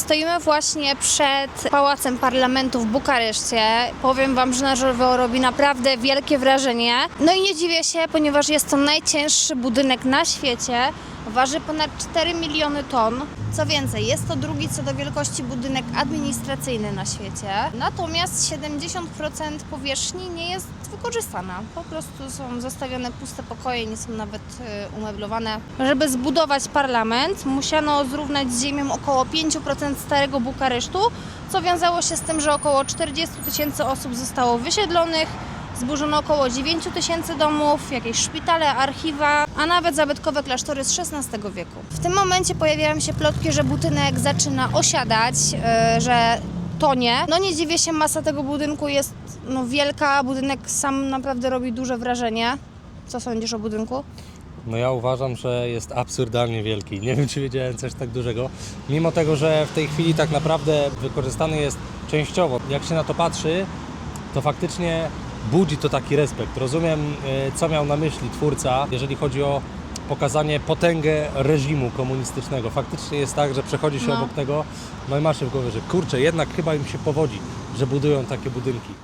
Stoimy właśnie przed Pałacem Parlamentu w Bukareszcie. Powiem Wam, że na żywo robi naprawdę wielkie wrażenie. No i nie dziwię się, ponieważ jest to najcięższy budynek na świecie. Waży ponad 4 miliony ton. Co więcej, jest to drugi co do wielkości budynek administracyjny na świecie. Natomiast 70% powierzchni nie jest wykorzystana. Po prostu są zostawione puste pokoje, nie są nawet y, umeblowane. Żeby zbudować parlament, musiano zrównać z ziemią około 5% starego Bukaresztu, co wiązało się z tym, że około 40 tysięcy osób zostało wysiedlonych, Zburzono około 9 tysięcy domów, jakieś szpitale, archiwa, a nawet zabytkowe klasztory z XVI wieku. W tym momencie pojawiają się plotki, że budynek zaczyna osiadać, yy, że tonie. No nie dziwię się, masa tego budynku jest no, wielka, budynek sam naprawdę robi duże wrażenie. Co sądzisz o budynku? No ja uważam, że jest absurdalnie wielki. Nie wiem, czy wiedziałem coś tak dużego. Mimo tego, że w tej chwili tak naprawdę wykorzystany jest częściowo. Jak się na to patrzy, to faktycznie budzi to taki respekt. Rozumiem, e, co miał na myśli twórca, jeżeli chodzi o pokazanie potęgę reżimu komunistycznego. Faktycznie jest tak, że przechodzi się No. obok tego, no i masz się w głowie, że kurczę, jednak chyba im się powodzi, że budują takie budynki.